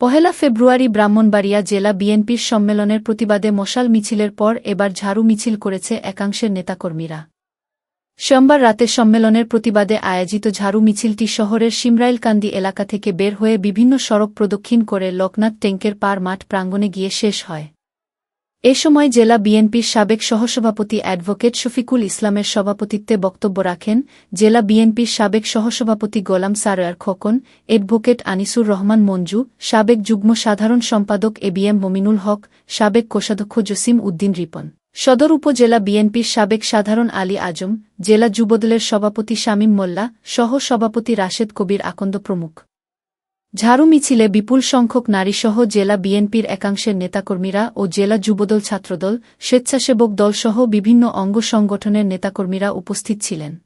পহেলা ফেব্রুয়ারি ব্রাহ্মণবাড়িয়া জেলা বিএনপির সম্মেলনের প্রতিবাদে মশাল মিছিলের পর এবার ঝাড়ু মিছিল করেছে একাংশের নেতাকর্মীরা। সোমবার রাতে সম্মেলনের প্রতিবাদে আয়োজিত ঝাড়ু মিছিলটি শহরের সিমরাইলকান্দি এলাকা থেকে বের হয়ে বিভিন্ন সড়ক প্রদক্ষিণ করে লোকনাথ ট্যাঙ্কের পার মাঠ প্রাঙ্গণে গিয়ে শেষ হয়। এ সময় জেলা বিএনপির সাবেক সহসভাপতি অ্যাডভোকেট শফিকুল ইসলামের সভাপতিত্বে বক্তব্য রাখেন জেলা বিএনপির সাবেক সহসভাপতি গোলাম সারোয়ার খোকন, অ্যাডভোকেট আনিসুর রহমান মঞ্জু, সাবেক যুগ্ম সাধারণ সম্পাদক এবিএম মমিনুল হক, সাবেক কোষাধ্যক্ষ জসিম উদ্দিন রিপন। সদর উপজেলা বিএনপির সাবেক সাধারণ আলী আজম, জেলা যুবদলের সভাপতি শামীম মোল্লা সহ সভাপতি রাশেদ কবির আকন্দ প্রমুখ। ঝাড়ু মিছিলে বিপুল সংখ্যক নারীসহ জেলা বিএনপির একাংশের নেতাকর্মীরা ও জেলা যুবদল ছাত্রদল, স্বেচ্ছাসেবক দলসহ বিভিন্ন অঙ্গ সংগঠনের নেতাকর্মীরা উপস্থিত ছিলেন।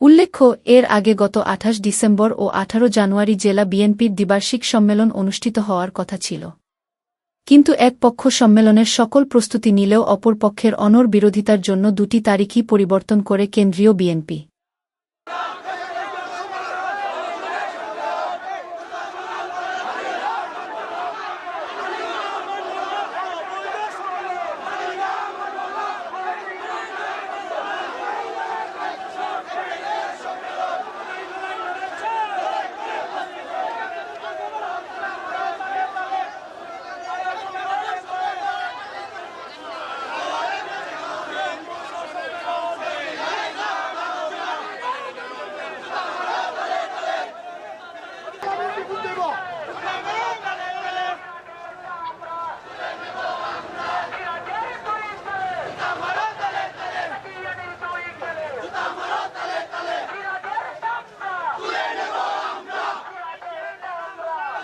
উল্লেখ্য, এর আগে গত আঠাশ ডিসেম্বর ও আঠারো জানুয়ারি জেলা বিএনপির দ্বিবার্ষিক সম্মেলন অনুষ্ঠিত হওয়ার কথা ছিল। কিন্তু এক পক্ষ সম্মেলনের সকল প্রস্তুতি নিলেও অপর পক্ষের অনর বিরোধিতার জন্য দুটি তারিখই পরিবর্তন করে কেন্দ্রীয় বিএনপি।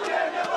Virginia!